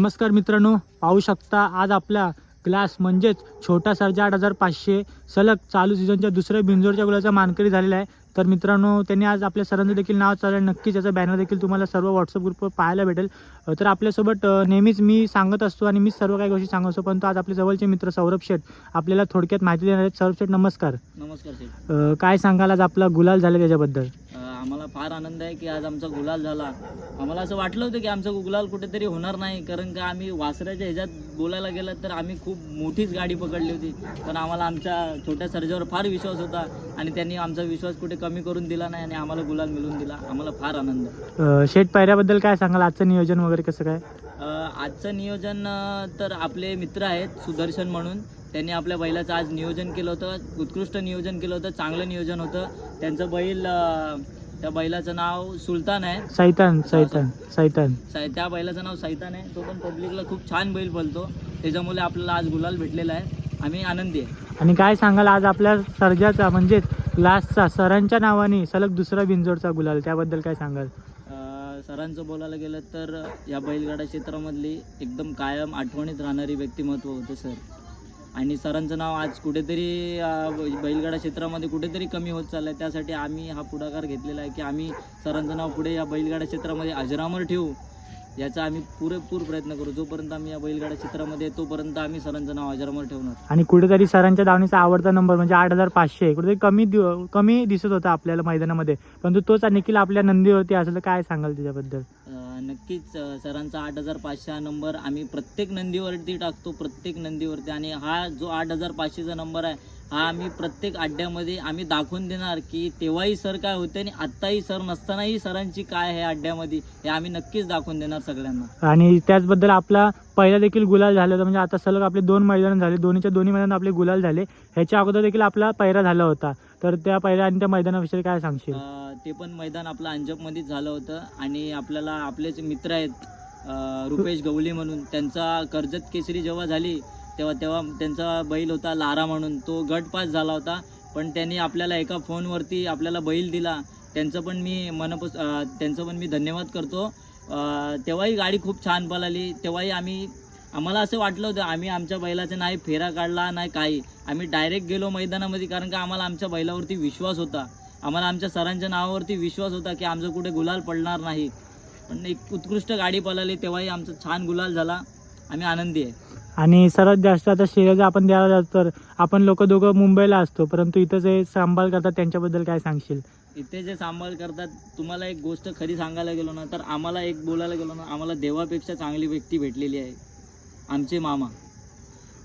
नमस्कार मित्रांनो पाहू शकता आज आपला ग्लास म्हणजेच छोटा सर्जा आठ हजार पाचशे सलग चालू सीझनच्या दुसऱ्या बिंजोरच्या गुलाचा मानकरी झालेला आहे. तर मित्रांनो त्यांनी आज आपल्या सरांचं देखील नाव चालेल. नक्कीच याचा बॅनर देखील तुम्हाला सर्व व्हॉट्सअप ग्रुपवर पाहायला भेटेल. तर आपल्यासोबत नेहमीच मी सांगत असतो आणि मी सर्व काही गोष्टी सांगत असतो परंतु आज आपले जवळचे मित्र सौरभ शेठ आपल्याला थोडक्यात माहिती देणार आहेत. सौरभ शेठ नमस्कार. नमस्कार काय सांगाल आज आपला गुलाल झाला त्याच्याबद्दल? आम्हाला फार आनंद आहे की आज आमचा गुलाल झाला. आम्हाला असं वाटलं होतं की आमचा गुलाल कुठेतरी होणार नाही कारण का आम्ही वासऱ्याच्या ह्याच्यात बोलायला गेलं तर आम्ही खूप मोठीच गाडी पकडली होती. पण आम्हाला आमच्या छोट्या सर्जावर फार विश्वास होता आणि त्यांनी आमचा विश्वास कुठे कमी करून दिला नाही आणि आम्हाला गुलाल मिळवून दिला. आम्हाला फार आनंद आहे. शेठ पायऱ्याबद्दल काय सांगाल? आजचं नियोजन वगैरे कसं काय? आजचं नियोजन तर आपले मित्र आहेत सुदर्शन म्हणून. त्यांनी आपल्या बैलाचं आज नियोजन केलं होतं उत्कृष्ट नियोजन केलं होतं चांगलं नियोजन होतं. त्यांचं बैल त्या बैलाचं नाव सुलतान आहे. सैतान सैतान सैतान. साय- त्या बैलाचं नाव सैतान आहे. तो पण पब्लिकला खूप छान बैल बोलतो त्याच्यामुळे आपल्याला आज गुलाल भेटलेला आहे. आम्ही आनंदी आहे. आणि काय सांगाल आज आपल्या सर्जाचा म्हणजेच लास्टचा सरांच्या नावाने सलग दुसरा बिंजोडचा गुलाल त्याबद्दल काय सांगाल? सरांचं बोलायला गेलं तर या बैलगाडा क्षेत्रामधली एकदम कायम आठवणीत राहणारी व्यक्तिमत्व होते सर. आणि सरांचं नाव आज कुठेतरी बैलगाडा क्षेत्रामध्ये कुठेतरी कमी होत चाललं आहे त्यासाठी आम्ही हा पुढाकार घेतलेला आहे की आम्ही सरांचं नाव पुढे या बैलगाडा क्षेत्रामध्ये अजरामर ठेवू याचा आम्ही पुरेपूर प्रयत्न करू. जोपर्यंत आम्ही या बैलगाडा क्षेत्रामध्ये तोपर्यंत आम्ही सरांचं नाव अजरामर ठेवणार. आणि कुठेतरी सरांच्या धावणीचा आवडता नंबर म्हणजे आठ हजार पाचशे कुठेतरी कमी दिव- कमी दिसत होता आपल्याला मैदानामध्ये. परंतु तोच निखिल आपल्या नंदीवरती असेल तर काय सांगाल त्याच्याबद्दल? नक्कीच सरांचा आठ हजार पाचशे हा नंबर आम्ही प्रत्येक नंदीवरती टाकतो प्रत्येक नंदीवरती. आणि हा जो आठ हजार पाचशेचा नंबर आहे हा आम्ही प्रत्येक अड्ड्यामध्ये आम्ही दाखवून देणार की तेव्हाही सर काय होते आणि आत्ताही सर नसतानाही सरांची काय आहे अड्ड्यामध्ये हे आम्ही नक्कीच दाखवून देणार सगळ्यांना. आणि त्याचबद्दल आपला पहिला देखील गुलाल झाला होता म्हणजे आता सलग आपले दोन मैदान झाले दोन्हीच्या दोन्ही मैदान आपले गुलाल झाले. ह्याच्या अगोदर देखील आपला पहिरा झाला होता. तर त्या पहिल्या आणि त्या मैदानाविषयी काय सांगशील? ते पण मैदान आपलं अंजपमध्येच झालं होतं आणि आपल्याला आपले जे मित्र आहेत रुपेश गवली म्हणून. त्यांचा कर्जत केसरी जेव्हा झाली तेव्हा तेव्हा त्यांचा बैल होता लारा म्हणून. तो गट पास झाला होता पण त्यांनी आपल्याला एका फोनवरती आपल्याला बैल दिला. त्यांचं पण मी मनपस त्यांचं पण मी धन्यवाद करतो. तेव्हाही गाडी खूप छान पळाली. तेव्हाही आम्ही आम्हाला असं वाटलं होतं आम्ही आमच्या बैलाचा नाही फेरा काढला नाही काही. आम्ही डायरेक्ट गेलो मैदानामध्ये कारण का आम्हाला आमच्या बैलावरती विश्वास होता. आम्हाला आमच्या सरांच्या नावावरती विश्वास होता की आमचं कुठे गुलाल पडणार नाही. पण एक उत्कृष्ट गाडी पळाली तेव्हाही आमचा छान गुलाल झाला. आम्ही आनंदी आहे. आणि सर्वात जास्त आता श्रेय आपण द्यायला जातो तर आपण लोक दोघं मुंबईला असतो परंतु इथं जे सांभाळ करतात त्यांच्याबद्दल काय सांगशील? इथे जे सांभाळ करतात तुम्हाला एक गोष्ट खरी सांगायला गेलो ना तर आम्हाला एक बोलायला गेलो ना आम्हाला देवापेक्षा चांगली व्यक्ती भेटलेली आहे. आमचे मामा.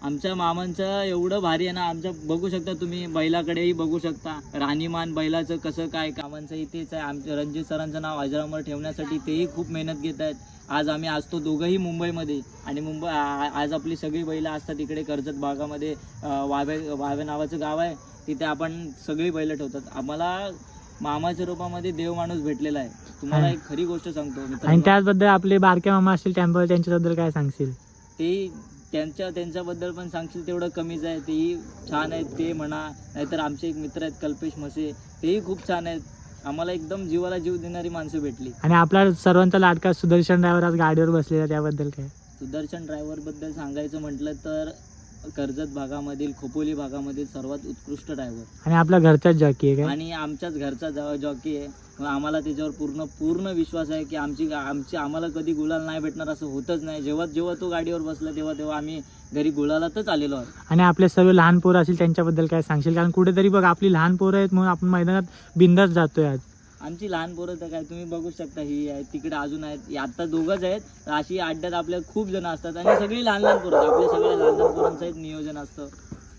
आमच्या मामांचं एवढं भारी आहे ना आमच्या बघू शकता तुम्ही बैलाकडेही बघू शकता. राहणीमान बैलाचं कसं काय कामांचं इथेच आहे. आमच्या रणजित सरांचं नाव अजरामर ठेवण्यासाठी तेही खूप मेहनत घेत आहेत. आज आम्ही असतो दोघंही मुंबईमध्ये. आणि मुंबई आज आपली सगळी बैलं असतात इकडे कर्जत भागामध्ये वावे वावे नावाचं गाव आहे. तिथे आपण सगळी बैलं ठेवतात. आम्हाला मामाच्या रूपामध्ये देव माणूस भेटलेला आहे. तुम्हाला एक खरी गोष्ट सांगतो आणि. त्याचबद्दल आपले बारके मामा असतील टेम्पल त्यांच्याबद्दल काय सांगशील? ते त्यांच्या त्यांच्याबद्दल पण सांगशील तेवढं कमीच आहे. तेही छान आहेत. ते म्हणा नाहीतर आमचे एक मित्र आहेत कल्पेश मसे तेही खूप छान आहेत. आम्हाला एकदम जीवाला जीव देणारी माणसं भेटली. आणि आपला सर्वांचा लाडका सुदर्शन ड्रायव्हर आज गाडीवर बसलेला त्याबद्दल काय? सुदर्शन ड्रायव्हरबद्दल सांगायचं म्हटलं तर कर्जत भागामधील खोपोली भागामधील सर्वात उत्कृष्ट ड्रायव्हर आणि आपला घरचाच जॉकी आहे काय? आणि आमच्याच घरचा जॉकी आहे मग आम्हाला त्याच्यावर पूर्ण पूर्ण विश्वास आहे की आमची आमची आम्हाला कधी गुलाल नाही भेटणार असं होतच नाही. जेव्हा जेव्हा तो गाडीवर बसला तेव्हा तेव्हा आम्ही घरी गुलालातच आलेलो आहोत. आणि आपले सर्व लहान पोरं असतील त्यांच्याबद्दल काय सांगशील? कारण कुठेतरी बघ आपली लहान पोरं आहेत म्हणून आपण मैदानात बिंदास जातोय आज. आमची लहान पोरं तर काय तुम्ही बघू शकता ही आहेत तिकडे अजून आहेत आता दोघंच आहेत. अशी अड्ड्यात आपल्या खूप जण असतात आणि सगळी लहान लहान पोरं. आपल्या सगळ्या लहान लहान पोरांचं एक नियोजन असतं.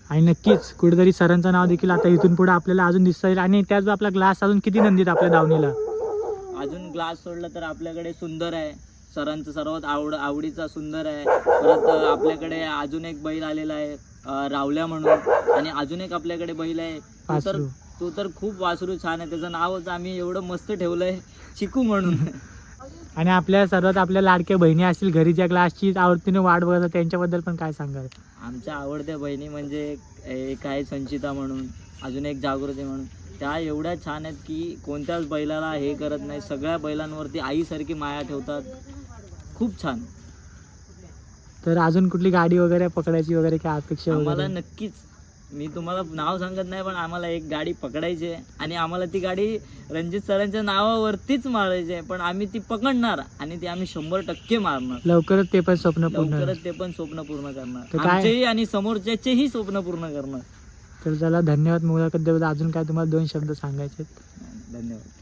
आणि नक्कीच कुठेतरी सरांचं नाव देखील आता इथून पुढे आपल्याला अजून दिसता येईल आणि त्याच आपला ग्लास अजून किती नंदीत आपल्या दावणीला? अजून ग्लास सोडलं तर आपल्याकडे सुंदर आहे. सरांचं सर्वात आवड आवडीचा सुंदर आहे. परत आपल्याकडे अजून एक बैल आलेला आहे रावल्या म्हणून. आणि अजून एक आपल्याकडे बैल आहे. तर. तो तर खूप वासरू छान आहे. त्याचं नावच आम्ही एवढं मस्त ठेवलंय. चिकू म्हणून. आणि आपल्या सर्वात आपल्या लाडक्या बहिणी असतील घरी ज्या ग्लासची आवडतीने वाट बघत त्यांच्याबद्दल पण काय सांगाल? आमच्या आवडत्या बहिणी म्हणजे एक- आहे संचिता म्हणून अजून एक जागृती म्हणून. त्या एवढ्या छान आहेत की कोणत्याच बैलाला हे करत नाही. सगळ्या बैलांवरती आईसारखी माया ठेवतात. खूप छान. तर अजून कुठली गाडी वगैरे पकडायची वगैरे काय अपेक्षा वगैरे? नक्कीच मी तुम्हाला नाव सांगत नाही पण आम्हाला एक गाडी पकडायची आहे. आणि आम्हाला ती गाडी रणजित सरांच्या नावावरतीच मारायची आहे. पण आम्ही ती पकडणार आणि ती आम्ही शंभर टक्के मारणार. लवकरच ते पण स्वप्न पूर्ण. लवकरच ते पण स्वप्न पूर्ण तर करणार काय- आमचेही आणि समोरच्याचेही स्वप्न पूर्ण करणार. तर चला धन्यवाद मुलाखत अजून काय तुम्हाला दोन शब्द सांगायचे आहेत? धन्यवाद.